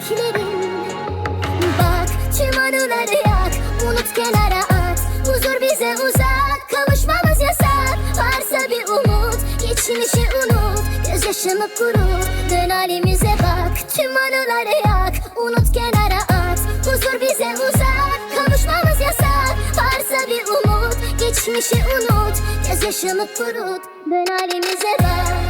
beklerim Bak tüm anıları yak. Unut kenara at. Huzur bize uzak. Kavuşmamız yasak. Varsa bir umut. Geçmişi unut. Gözyaşımı kurut Dön halimize bak. Tüm anıları yak. Unut kenara at. Huzur bize uzak. Kavuşmamız yasak. Varsa bir umut. Geçmişi unut. Gözyaşımı kurut. Dön halimize bak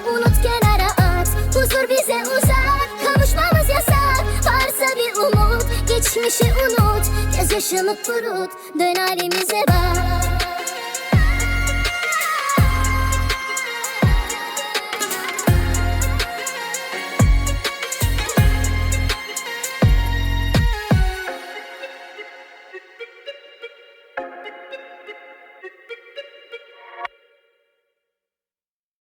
Geçmişi unut Gözyaşımı kurut. Dön halimize bak